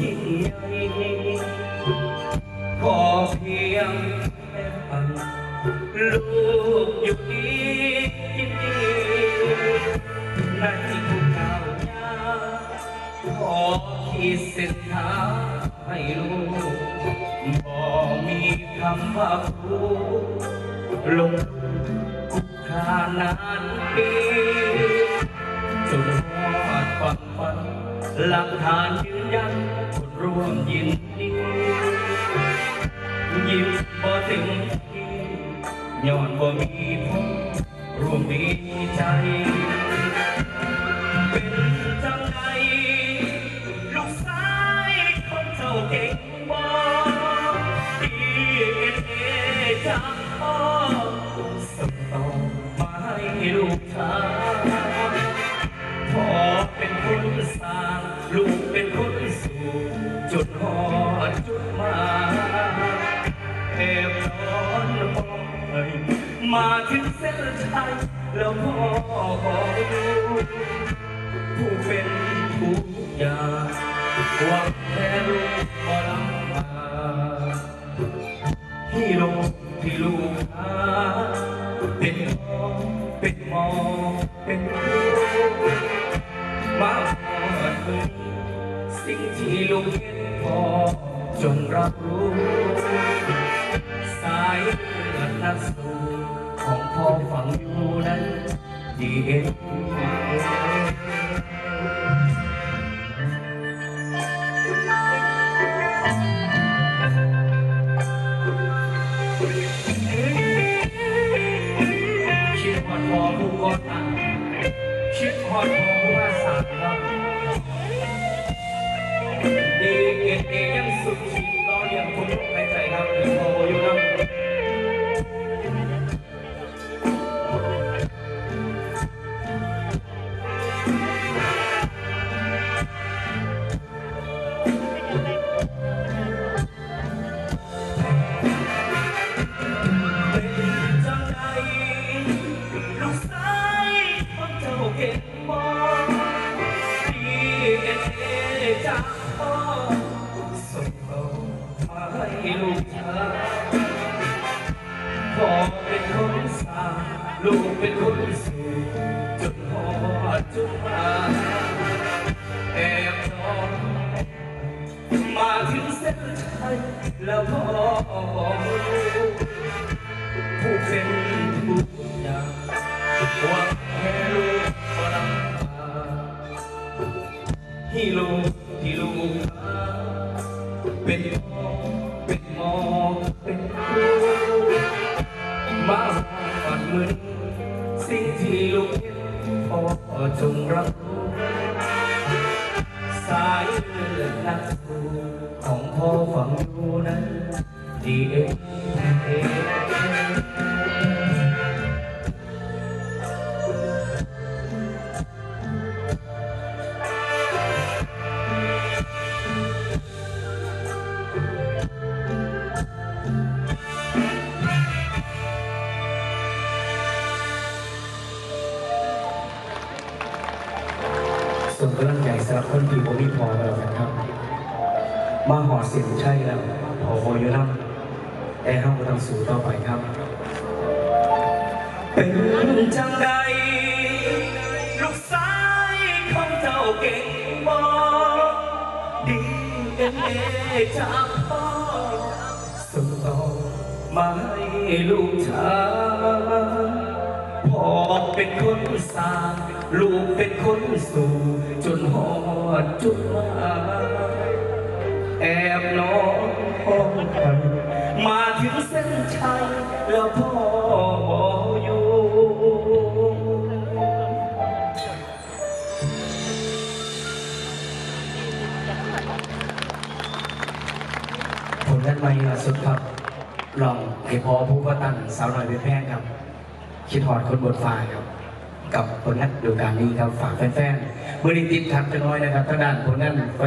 ยิ่งใหญ่ขอเพียงแค่ฝันลูกอยู่ดีกินดีในทุกก้าวย่างขอขีดเส้นทางให้ลูกบ่มีคำว่าครูลงคุกคานานปีจนหอดฝันฝัน หลักฐานยืนยันคนร่วมยินดียิ้มบ่ถึงที่ย้อนบ่มีพ่อร่วมดีใจ เป็นจังไดลูกชายคนเจ้าเก่งบ่ดีเอ็นเอจากพ่อส่งต่อมาให้ลูกชาย มาถึงเส้นชัยแล้วพ่อขออยู่ผู้เป็นทุกอยางหวังแค่ลูกพอลำบากที่ลูกที่ลูกหาเป็นพ่อเป็นหมอเป็นครูมาหอดมือสิ่งที่ลูกเห็นพอจงรับรู้ สายเลือดนักสู้ ของพ่อฝังอยู่นั้นดีเอ็นคิดฮอดพอผู้ก่อตั้งคิดฮอดขอผู้ว่าสามครับดีเกตเอยังสุดขีดรอเลี้ยงคุณในใจครับหรือโอยู่ครับ จนพ่อจุดมาแอบนอนมาถึงเส้นชัยแล้วพ่อผู้เป็นทุก พ่อจงรับรู้สายเลือดนักสู้ของพ่อฝังอยู่นั้นดีเอ ส่งกำลังใจสำหรับคนที่บ่มีพอแล้วนะครับ มาหอดเสียงใช่แล้วพอโบอยู่นั่แต่ห้ามก็ต้องสู้ต่อไปครับ เป็นจังใดลูกชายของเจ้าเก่งบ่ดีเอ็นเอจากพ่อส่งต่อมาให้ลูกชาย พ่อเป็นคนสร้างลูกเป็นคนสู่จนหอดจุดมาแอบนอนห้องพันมาถึงเส้นชัยแล้วพ่อบอกอยู่ผลงานใหม่สุดครับลองให้พอผู้ก็ตั้งสาวหน่อยเป็นแพงครับ คิดหอดคนบทฟ้าครับกับผลงานดูการนี้ครับฝากแฟนๆเมื่อนี้ติดทับจะน้อยนะครับทางด้านผลงานไฟ